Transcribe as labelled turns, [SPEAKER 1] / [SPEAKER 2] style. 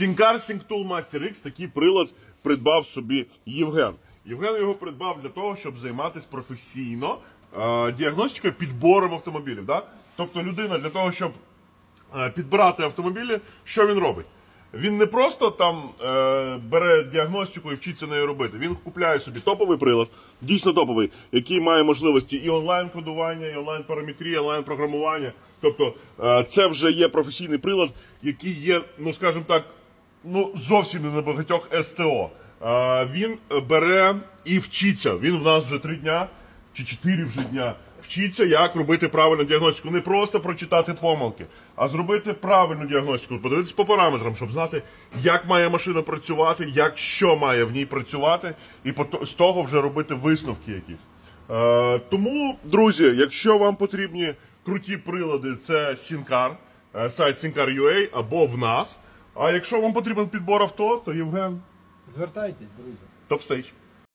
[SPEAKER 1] Сінкар Sync Tool X такий прилад придбав собі Євген. Євген його придбав для того, щоб займатися професійно е, діагностикою підбором автомобілів. Да? Тобто людина для того, щоб е, підбирати автомобілі, що він робить? Він не просто там е, бере діагностику і вчиться нею робити. Він купляє собі топовий прилад, дійсно топовий, який має можливості і онлайн-кодування, і онлайн-параметрії, онлайн-програмування. Тобто е, це вже є професійний прилад, який є, ну скажімо так, ну зовсім не на багатьох СТО. Е, він бере і вчиться. Він в нас вже три дня чи чотири вже дня. Вчиться, як робити правильну діагностику. Не просто прочитати помилки, а зробити правильну діагностику, подивитися по параметрам, щоб знати, як має машина працювати, як що має в ній працювати, і з того вже робити висновки якісь. Е, тому, друзі, якщо вам потрібні круті прилади, це Сінкар, е, сайт Сінкар.ua або в нас. А якщо вам потрібен підбор авто, то Євген
[SPEAKER 2] Звертайтесь, друзі.
[SPEAKER 1] Топстейдж.